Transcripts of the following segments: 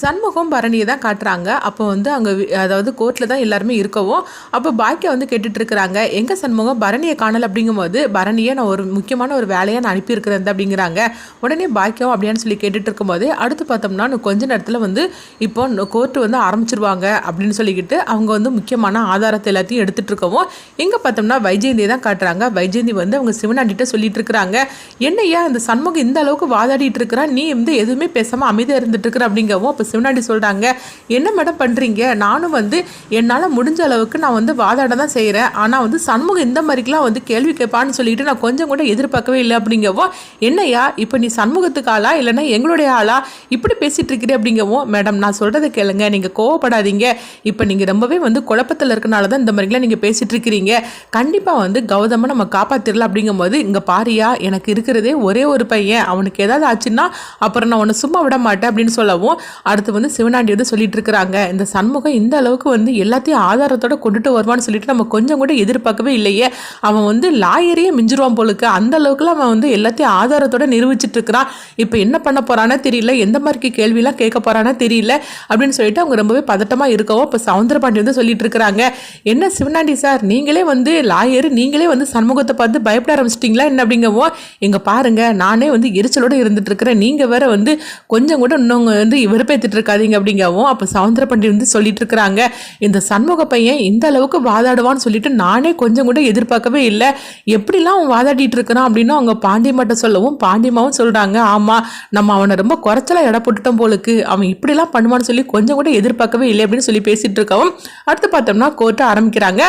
சண்முகம் பரணியை தான் காட்டுறாங்க. அப்போ வந்து அங்கே அதாவது கோர்ட்டில் தான் எல்லாருமே இருக்கவும். அப்போ பாக்கியா வந்து கேட்டுட்டு இருக்கிறாங்க எங்கள் சண்முகம் பரணியை காணல அப்படிங்கும்போது பரணியை நான் ஒரு முக்கியமான ஒரு வேலையாக நான் அனுப்பியிருக்கிறேன் அப்படிங்கிறாங்க. உடனே பாக்கியம் அப்படின்னு சொல்லி கேட்டுட்டு இருக்கும்போது அடுத்து பார்த்தோம்னா இன்னும் கொஞ்ச நேரத்தில் வந்து இப்போ கோர்ட்டு வந்து ஆரம்பிச்சிருவாங்க அப்படின்னு சொல்லிக்கிட்டு அவங்க வந்து முக்கியமான ஆதாரத்தை எல்லாத்தையும் எடுத்துகிட்டு இருக்கவும் இங்கே பார்த்தோம்னா வைஜெயந்தியை தான் காட்டுறாங்க. வைஜெயந்தி வந்து அவங்க சிவனாண்டிகிட்ட சொல்லிட்டு இருக்கிறாங்க என்னையா அந்த சண்முகம் இந்த அளவுக்கு வாதாடிட்டு இருக்கிறா நீ வந்து எதுவுமே பேசாமல் அமைதியாக இருந்துட்டு இருக்கிற அப்படிங்கவும் அப்போ சிவனாண்டி சொல்கிறாங்க என்ன மேடம் பண்ணுறீங்க நானும் வந்து என்னால் முடிஞ்ச அளவுக்கு நான் வந்து வாதாட தான் செய்கிறேன் ஆனால் வந்து சண்முகம் இந்த மாதிரிக்கெலாம் வந்து கேள்வி கேட்பான்னு சொல்லிட்டு நான் கொஞ்சம் கூட எதிர்பார்க்கவே இல்லை. அப்படிங்கவோ என்னையா இப்போ நீ சண்முகத்துக்கு ஆளா? இல்லைன்னா எங்களுடைய ஆளா? இப்படி பேசிகிட்டு இருக்கிறே அப்படிங்கவும் மேடம் நான் சொல்கிறத கேளுங்க. நீங்கள் கோவப்படாதீங்க. இப்போ நீங்கள் ரொம்பவே வந்து குழப்பத்தில் இருக்கனால தான் இந்த மாதிரிலாம் நீங்கள் பேசிகிட்டு இருக்கிறீங்க. கண்டிப்பாக வந்து கௌதமை நம்ம காப்பாற்றிடலாம் அப்படிங்கும்போது இங்கே பாரியா எனக்கு இருக்கிறதே ஒரே ஒரு பையன். அவனுக்கு ஏதாவது ஆச்சுன்னா அப்புறம் நான் உன்னை சும்மா விட மாட்டேன். அப்படின்னு சொல்லவும் அடுத்து வந்து சிவனாண்டி வந்து சொல்லிட்டு இருக்கிறாங்க இந்த சண்முகம் இந்த அளவுக்கு வந்து எல்லாத்தையும் ஆதாரத்தோட கொண்டுட்டு வருவான்னு சொல்லிட்டு நம்ம கொஞ்சம் கூட எதிர்பார்க்கவே இல்லையே. அவன் வந்து லாயரையே மிஞ்சிருவான் போலுக்கு. அந்த அளவுக்குலாம் அவன் வந்து எல்லாத்தையும் ஆதாரத்தோட நிரூபிச்சிட்டு இருக்கிறான் இப்போ என்ன பண்ண போறானா தெரியல. எந்த மாதிரி கேள்விலாம் கேட்க போறானா தெரியல அப்படின்னு சொல்லிட்டு அவங்க ரொம்பவே பதட்டமா இருக்கவும் இப்போ சவுந்தரபாண்டி வந்து சொல்லிட்டு இருக்கிறாங்க என்ன சிவனாண்டி சார் நீங்களே வந்து லாயர் நீங்களே வந்து சண்முகத்தை பார்த்து பயப்பட ஆரம்பிச்சிட்டிங்களா என்ன அப்படிங்கவோ? எங்கள் பாருங்க நானே வந்து எரிச்சலோட இருந்துட்டு இருக்கிறேன் நீங்க வேற வந்து கொஞ்சம் கூட இன்னொங்க வந்து எடுத்துட்டு இருக்காதீங்க அப்படிங்கவும் அப்போ சவுந்தர பண்டி வந்து சொல்லிட்டு இருக்கிறாங்க. இந்த சண்முக பையன் இந்த அளவுக்கு வாதாடுவான்னு சொல்லிட்டு நானே கொஞ்சம் கூட எதிர்பார்க்கவே இல்லை. எப்படிலாம் அவன் வாதாடிட்டு இருக்கிறான் அப்படின்னு அவங்க பாண்டியமாட்ட சொல்லவும் பாண்டியமாவும் சொல்றாங்க. ஆமா நம்ம அவனை ரொம்ப குறைச்சலா எடை போட்டுட்டோம் போலுக்கு. அவன் இப்படிலாம் பண்ணுவான்னு சொல்லி கொஞ்சம் கூட எதிர்பார்க்கவே இல்லை அப்படின்னு சொல்லி பேசிட்டு இருக்கவும் அடுத்து பார்த்தோம்னா கோர்ட்டை ஆரம்பிக்கிறாங்க.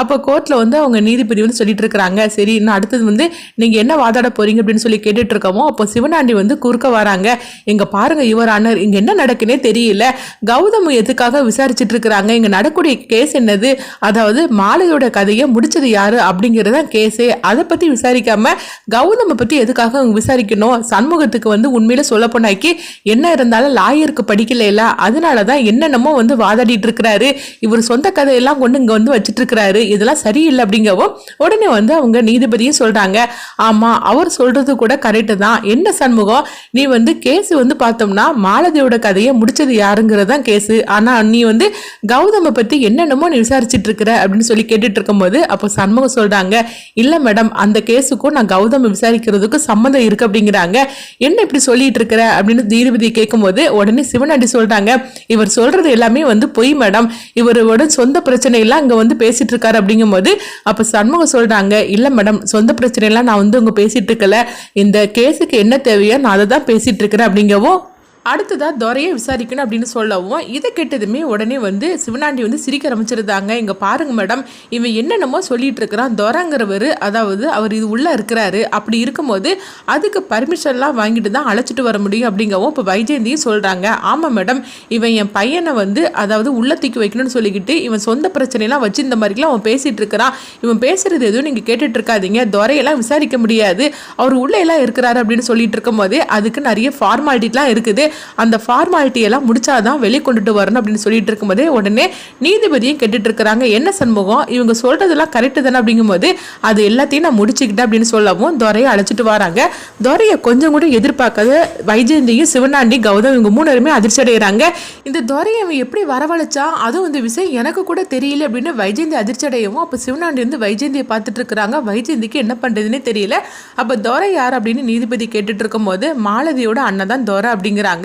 அப்போ கோர்ட்டில் வந்து அவங்க நீதிபதி வந்து சொல்லிட்டு இருக்கிறாங்க. சரி இன்னும் அடுத்தது வந்து நீங்கள் என்ன வாதாட போறீங்க அப்படின்னு சொல்லி கேட்டுட்டு இருக்கவும் அப்போ சிவனாண்டி வந்து குறுக்க வராங்க. இங்கே பாருங்க யுவர் ஆனர் இங்க என்ன நடக்குன்னே தெரியல. கௌதம் எதுக்காக விசாரிச்சுட்டு இருக்கிறாங்க இங்க நடக்கூடிய கேஸ் என்னது? அதாவது மாலையோட கதையை முடிச்சது யாரு? அப்படிங்கிறது தான் கேஸே அதை பத்தி விசாரிக்காம கௌதமை பத்தி எதுக்காக அவங்க விசாரிக்கணும்? சண்முகத்துக்கு வந்து உண்மையில சொல்ல போனாக்கி என்ன இருந்தாலும் லாயருக்கு படிக்கல அதனால அதனாலதான் என்னென்னமோ வந்து வாதாடிட்டு இருக்கிறாரு. இவர் சொந்த கதையெல்லாம் கொண்டு இங்க வந்து வச்சுட்டு இருக்கிறாரு இதெல்லாம் சரியில்லை அப்படிங்கவும் உடனே வந்து அவங்க நீதிபதியும் சொல்றாங்க. ஆமா அவர் சொல்றது கூட கரெக்டு தான். என்ன சண்முகம்? நீ வந்து கேஸ் வந்து பார்த்தோம்னா மாலதியோட கதையை முடிச்சது யாருங்கிறது தான் கேஸு ஆனால் நீ வந்து கௌதமை பற்றி என்னென்னமோ நீ விசாரிச்சுட்டு இருக்கிற அப்படின்னு சொல்லி கேட்டுட்டு இருக்கும்போது அப்போ சண்முகம் சொல்கிறாங்க இல்லை மேடம் அந்த கேஸுக்கும் நான் கௌதமை விசாரிக்கிறதுக்கும் சம்மந்தம் இருக்கு அப்படிங்கிறாங்க. என்ன இப்படி சொல்லிட்டு இருக்கிற? அப்படின்னு நீதிபதி கேட்கும்போது உடனே சிவனாண்டி சொல்கிறாங்க இவர் சொல்கிறது எல்லாமே வந்து பொய் மேடம். இவரோட சொந்த பிரச்சனையெல்லாம் அங்கே வந்து பேசிட்டு இருக்காரு அப்படிங்கும்போது அப்போ சண்முகம் சொல்கிறாங்க இல்லை மேடம் சொந்த பிரச்சனையெல்லாம் நான் வந்து உங்க பேசிட்டு இருக்கல. இந்த கேஸுக்கு என்ன தேவையோ நான் அதை தான் பேசிட்டு இருக்கிறேன் அப்படிங்கவும் அடுத்ததாக துறையை விசாரிக்கணும் அப்படின்னு சொல்லவும் இதை கேட்டதுமே உடனே வந்து சிவனாண்டி வந்து சிரிக்க ஆரம்பிச்சிருந்தாங்க. இங்கே பாருங்க மேடம் இவன் என்னென்னமோ சொல்லிட்டு இருக்கிறான். துறங்கிறவர் அதாவது அவர் இது உள்ளே இருக்கிறாரு. அப்படி இருக்கும்போது அதுக்கு பர்மிஷன்லாம் வாங்கிட்டு தான் அழைச்சிட்டு வர முடியும் அப்படிங்கவும் இப்போ வைஜெயந்தியும் சொல்கிறாங்க ஆமாம் மேடம் இவன் என் பையனை வந்து அதாவது உள்ள தூக்கி வைக்கணும்னு சொல்லிக்கிட்டு இவன் சொந்த பிரச்சனையெல்லாம் வச்சு இந்த மாதிரிலாம் அவன் பேசிகிட்டு இருக்கிறான். இவன் பேசுறது எதுவும் நீங்கள் கேட்டுட்டு இருக்காதீங்க. துரையெல்லாம் விசாரிக்க முடியாது. அவர் உள்ளே எல்லாம் இருக்கிறாரு அப்படின்னு சொல்லிட்டு இருக்கும்போதே அதுக்கு நிறைய ஃபார்மாலிட்டிலாம் இருக்குது. அந்த ஃபார்மாலிட்டி எல்லாம் முடிச்சாதான் வெளியே கொண்டுட்டு வரணும் அப்படின்னு சொல்லிட்டு இருக்கும்போது உடனே நீதிபதியும் கேட்டுட்டு இருக்கிறாங்க. என்ன சண்முகம்? இவங்க சொல்றதெல்லாம் கரெக்டு தானே அப்படிங்கும்போது அது எல்லாத்தையும் நான் முடிச்சுக்கிட்டேன் அப்படின்னு சொல்லவும் துறையை அழைச்சிட்டு வராங்க. துரையை கொஞ்சம் கூட எதிர்பார்க்காத வைஜெயந்தியும் சிவனாண்டி கௌதம் இவங்க மூணு பேருமே அதிர்ச்சி அடைகிறாங்க. இந்த துறையை அவன் எப்படி வரவழைச்சா அதுவும் இந்த விஷயம் எனக்கு கூட தெரியல அப்படின்னு வைஜெயந்தி அதிர்ச்சி அடையவும் அப்போ சிவனாண்டி வந்து வைஜெயந்தியை பார்த்துட்டு இருக்கிறாங்க. வைஜெயந்திக்கு என்ன பண்ணுறதுன்னே தெரியல. அப்போ துரை யார் அப்படின்னு நீதிபதி கேட்டுட்டு இருக்கும்போது மாலதியோட அண்ணன் தான் துரை அப்படிங்கிறாங்க.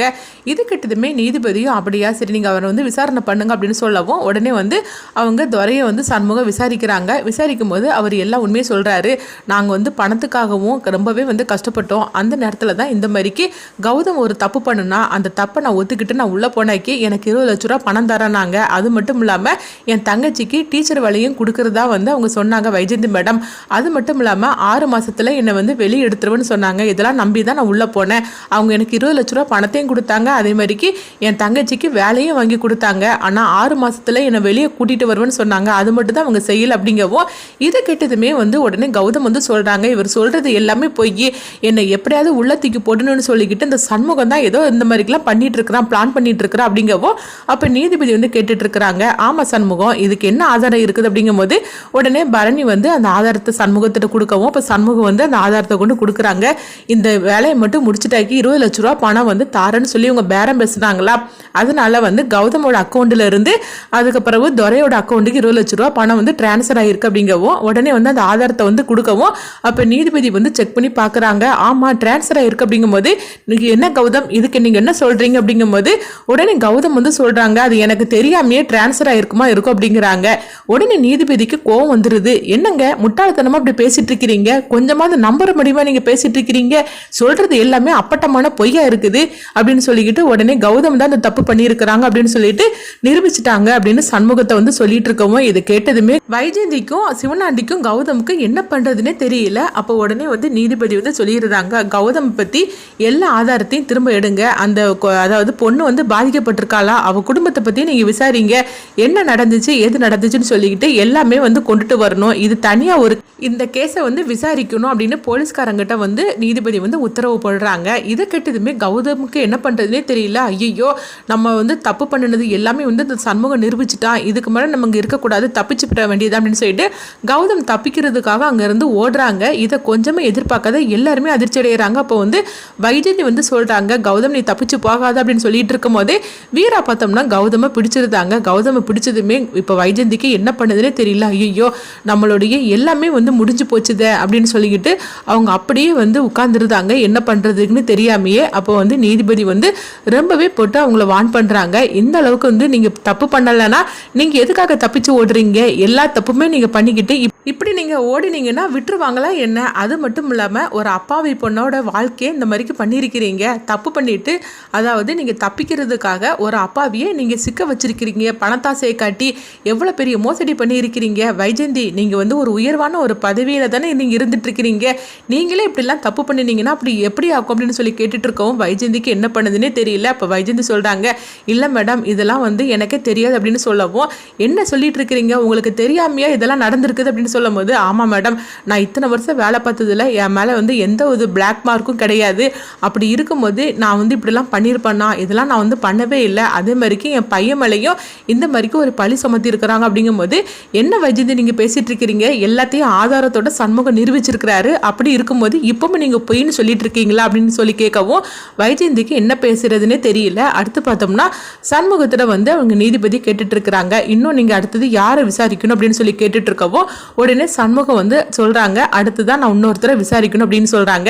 இது கிட்டதுமே நீதிபதியும் அப்படியா? சரி நீங்கள் அவரை வந்து விசாரணை பண்ணுங்க அப்படின்னு சொல்லவும் உடனே வந்து அவங்க துறையை வந்து சண்முகம் விசாரிக்கிறாங்க. விசாரிக்கும் போது அவர் எல்லா உண்மையை சொல்கிறாரு நாங்கள் வந்து பணத்துக்காகவும் ரொம்பவே வந்து கஷ்டப்பட்டோம். அந்த நேரத்தில் தான் இந்த மாதிரிக்கு கௌதம் ஒரு தப்பு பண்ணுனா அந்த தப்பை நான் ஒத்துக்கிட்டு நான் உள்ளே போனாக்கி எனக்கு இருபது லட்ச ரூபா பணம் தரனாங்க அது மட்டும் இல்லாமல் என் தங்கச்சிக்கு டீச்சர் வேலையும் கொடுக்குறதா வந்து அவங்க சொன்னாங்க வைஜந்தி மேடம். அது மட்டும் இல்லாமல் ஆறு மாதத்தில் என்னை வந்து வெளியே எடுத்துருவேன்னு சொன்னாங்க. இதெல்லாம் நம்பி தான் நான் உள்ளே போனேன். அவங்க எனக்கு இருபது லட்ச ரூபா பணத்தையும் கொடுத்தாங்க. அதே மாதிரிக்கு என் தங்கச்சிக்கு வேலையும் வாங்கி கொடுத்தாங்க. ஆனால் ஆறு மாதத்தில் என்னை வெளியே கூட்டிகிட்டு வருவேன்னு சொன்னாங்க. அது மட்டும் தான் அவங்க செய்யல அப்படிங்கவும் இதை கேட்டதுமே வந்து உடனே கௌதம் வந்து சொல்கிறாங்க இவர் சொல்கிறது எல்லாமே போய் என்னை எப்படியாவது உள்ளத்துக்கு போடணும்னு சொல்லிக்கிட்டு இந்த சண்முகம் தான் ஏதோ இந்த மாதிரிக்கெல்லாம் பண்ணிட்டு இருக்கிறான் பிளான் பண்ணிட்டு இருக்கிறான் அப்படிங்கவும் அப்போ நீதிபதி வந்து கேட்டுட்டு இருக்கிறாங்க ஆமாம் சண்முகம் இதுக்கு என்ன ஆதாரம் இருக்குது அப்படிங்கும்போது உடனே பரணி வந்து அந்த ஆதாரத்தை சண்முகத்திட்ட கொடுக்கவும் அப்போ சண்முகம் வந்து அந்த ஆதாரத்தை கொண்டு கொடுக்குறாங்க. இந்த வேலையை மட்டும் முடிச்சுட்டாக்கி இருபது லட்ச ரூபா பணம் வந்து தாரேன்னு சொல்லி இவங்க பேரம் பேசுனாங்களா? அதனால வந்து கௌதமோட அக்கௌண்ட்ல இருந்து அதுக்கு பிறகு துரையோட அக்கௌண்ட்டுக்கு இருபது லட்ச ரூபா பணம் வந்து டிரான்ஸ்ஃபர் ஆயிருக்கு அப்படிங்கவும் உடனே வந்து அந்த ஆதாரத்தை வந்து கொடுக்கவும் அப்போ நீதிபதி வந்து செக் பண்ணி பார்க்குறாங்க ஆமாம் டிரான்ஸ்ஃபர் ஆயிருக்கு அப்படிங்கும்போது நீங்க என்ன கௌதம்? இதுக்கு நீங்கள் என்ன சொல்கிறீங்க அப்படிங்கும்போது உடனே கௌதம் வந்து சொல்கிறாங்க அது எனக்கு தெரியாமையே டிரான்ஸ்ஃபர் ஆகிருக்குமா இருக்கும் அப்படிங்கிறாங்க. உடனே நீதிபதிக்கு கோவம் வந்துடுது என்னங்க? முட்டாள்தனமாக அப்படி பேசிட்டு இருக்கிறீங்க? கொஞ்சமாவது நம்புற முடியுமா நீங்கள் பேசிட்டு இருக்கிறீங்க? சொல்கிறது எல்லாமே அப்பட்டமான பொய்யா இருக்குது. அப்படின்னு சொல்லிக்கிட்டு உடனே கௌதம் தான் அந்த தப்பு பண்ணியிருக்கிறாங்க அப்படின்னு சொல்லிட்டு நிரூபிச்சிட்டாங்க அப்படின்னு சண்முகத்தை வந்து சொல்லிட்டு இருக்கவும் இது கேட்டதுமே வைஜெயந்திக்கும் சிவனாண்டிக்கும் கௌதமுக்கும் என்ன பண்றதுன்னே தெரியல. அப்போ உடனே வந்து நீதிபதி வந்து சொல்லிடுறாங்க கௌதம் பத்தி எல்லா ஆதாரத்தையும் திரும்ப எடுங்க. அந்த கொ- அதாவது பொண்ணு வந்து பாதிக்கப்பட்டிருக்காளா? அவ குடும்பத்தை பத்தி நீங்க விசாரிங்க. என்ன நடந்துச்சு? எது நடந்துச்சுன்னு சொல்லிக்கிட்டு எல்லாமே வந்து கொண்டுட்டு வரணும். இது தனியா ஒரு இந்த கேஸை வந்து விசாரிக்கணும் அப்படின்னு போலீஸ்காரங்கிட்ட வந்து நீதிபதி வந்து உத்தரவு போடுறாங்க. இதை கேட்டதுமே கௌதமுக்கு என்ன பண்ணுறதுனே தெரியல. ஐயோ நம்ம வந்து தப்பு பண்ணினது எல்லாமே வந்து இந்த சண்முகம் நிரூபிச்சிட்டான் இதுக்கு மேலே நம்ம இங்கே இருக்கக்கூடாது தப்பிச்சு விட வேண்டியது அப்படின்னு சொல்லிட்டு கௌதம் தப்பிக்கிறதுக்காக அங்கேருந்து ஓடுறாங்க. இதை கொஞ்சமே எதிர்பார்க்காத எல்லாருமே அதிர்ச்சி அடைகிறாங்க அப்போ வந்து வைஜந்தி வந்து சொல்கிறாங்க கௌதம் நீ தப்பிச்சு போகாத அப்படின்னு சொல்லிட்டு இருக்கும் போதே வீரா பார்த்தோம்னா கௌதமை பிடிச்சிருந்தாங்க. கௌதமை பிடிச்சதுமே இப்போ வைஜந்திக்கு என்ன பண்ணுதுன்னே தெரியல. ஐயோ நம்மளுடைய எல்லாமே வந்து முடிஞ்சு போச்சுதே அப்படின்னு சொல்லிக்கிட்டு அவங்க அப்படியே வந்து உட்கார்ந்துருந்தாங்க. என்ன பண்ணுறதுக்குன்னு தெரியாமையே அப்போ வந்து நீதிபதி வந்து ரொம்பவே போட்டு அவங்கள வான் பண்ணுறாங்க இந்த அளவுக்கு வந்து நீங்கள் தப்பு பண்ணலைன்னா நீங்கள் எதுக்காக தப்பிச்சு ஓடுறீங்க? எல்லா தப்புமே நீங்கள் பண்ணிக்கிட்டு இப்படி நீங்கள் ஓடினீங்கன்னா விட்டுருவாங்களா என்ன? அது மட்டும் இல்லாமல் ஒரு அப்பாவி பொண்ணோட வாழ்க்கையை இந்த மாதிரிக்கு பண்ணியிருக்கிறீங்க. தப்பு பண்ணிட்டு அதாவது நீங்கள் தப்பிக்கிறதுக்காக ஒரு அப்பாவியை நீங்கள் சிக்க வச்சுருக்கிறீங்க. பணத்தாசையை காட்டி எவ்வளோ பெரிய மோசடி பண்ணியிருக்கிறீங்க. வைஜந்தி நீங்கள் வந்து ஒரு உயர்வான ஒரு பதவியில் தானே நீங்கள் இருந்துட்டுருக்கிறீங்க. நீங்களே இப்படிலாம் தப்பு பண்ணினீங்கன்னா அப்படி எப்படி ஆகும் அப்படின்னு சொல்லி கேட்டுட்ருக்கவும் வைஜந்திக்கு என்ன பண்ணுதுன்னே தெரியல. அப்போ வைஜந்தி சொல்கிறாங்க இல்லை மேடம் இதெல்லாம் வந்து எனக்கே தெரியாது அப்படின்னு சொல்லவும் என்ன சொல்லிட்டு இருக்கிறீங்க உங்களுக்கு தெரியாமையா இதெல்லாம் நடந்திருக்குது? அப்படின்னு சொல்லும் போது ஆமாம் மேடம் நான் இத்தனை வருஷம் வேலை பார்த்ததுல என் மேலே வந்து எந்த ஒரு பிளாக் மார்க்கும் கிடையாது. அப்படி இருக்கும்போது நான் வந்து இப்படிலாம் பண்ணியிருப்பேன்னா இதெல்லாம் நான் வந்து பண்ணவே இல்லை. அதே மாதிரிக்கு என் பையன் மேலேயும் இந்த மாதிரிக்கு ஒரு பழி சுமத்தி இருக்கிறாங்க. அப்படிங்கும்போது என்ன வைஜந்தி நீங்கள் பேசிகிட்டு இருக்கிறீங்க? எல்லாத்தையும் ஆதாரத்தோட சண்முகம் நிரூபிச்சிருக்கிறாரு. அப்படி இருக்கும்போது இப்பவும் நீங்கள் பொய்ன்னு சொல்லிட்டு இருக்கீங்களா? அப்படின்னு சொல்லி கேட்கவும் வைஜெயந்திக்கு என்ன பேசுறதுன்னே தெரியல. அடுத்து பார்த்தோம்னா சண்முகத்தில் வந்து அவங்க நீதிபதி கேட்டுட்டு இருக்கிறாங்க. இன்னும் நீங்கள் அடுத்தது யாரை விசாரிக்கணும்? அப்படின்னு சொல்லி கேட்டுட்டு இருக்கவும் உடனே சண்முகம் வந்து சொல்கிறாங்க அடுத்து தான் நான் இன்னொருத்தரை விசாரிக்கணும் அப்படின்னு சொல்கிறாங்க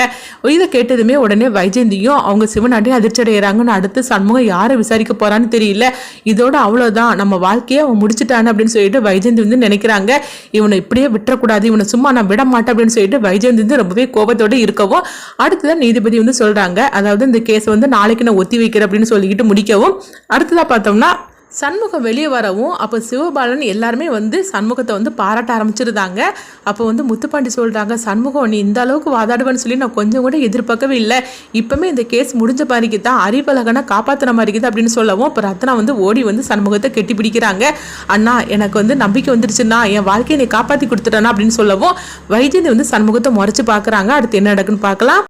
இதை கேட்டதுமே உடனே வைஜெயந்தியும் அவங்க சிவனாட்டியும் அதிர்ச்சி அடைகிறாங்கன்னு அடுத்து சண்முகம் யாரை விசாரிக்க போகிறான்னு தெரியல. இதோட அவ்வளோதான் நம்ம வாழ்க்கையை அவன் முடிச்சுட்டான் அப்படின்னு சொல்லிட்டு வைஜெயந்தி வந்து நினைக்கிறாங்க. இவனை இப்படியே விட்டுறக்கூடாது இவனை சும்மா நான் விட மாட்டேன் அப்படின்னு சொல்லிட்டு வைஜெயந்தி வந்து ரொம்பவே கோபத்தோடு இருக்கவும் அடுத்ததான் நீதிபதி வந்து சொல்கிறாங்க அதாவது இந்த கேஸை வந்து நாளைக்கு நான் ஒத்தி வைக்கிறேன் அப்படின்னு சொல்லிக்கிட்டு முடிக்கவும் அடுத்ததாக பார்த்தோம்னா சண்முகம் வெளியே வரவும் அப்போ சிவபாலன் எல்லாருமே வந்து சண்முகத்தை வந்து பாராட்ட ஆரம்பிச்சிருந்தாங்க. அப்போ வந்து முத்துப்பாண்டி சொல்கிறாங்க சண்முகம் நீ இந்த அளவுக்கு வாதாடுவேன்னு சொல்லி நான் கொஞ்சம் கூட எதிர்பார்க்கவே இல்லை. இப்போமே இந்த கேஸ் முடிஞ்ச மாதிரிக்கு தான் அறிவழகனை காப்பாற்றுன மாதிரிக்குது அப்படின்னு சொல்லவும் அப்போ ரத்னா வந்து ஓடி வந்து சண்முகத்தை கெட்டி பிடிக்கிறாங்க. அண்ணா எனக்கு வந்து நம்பிக்கை வந்துருச்சுன்னா என் வாழ்க்கையை நீ காப்பாற்றி கொடுத்துட்டேன்னா அப்படின்னு சொல்லவும் வைஜெயந்தி வந்து சண்முகத்தை முறைச்சி பார்க்குறாங்க அடுத்து என்ன நடக்குன்னு பார்க்கலாம்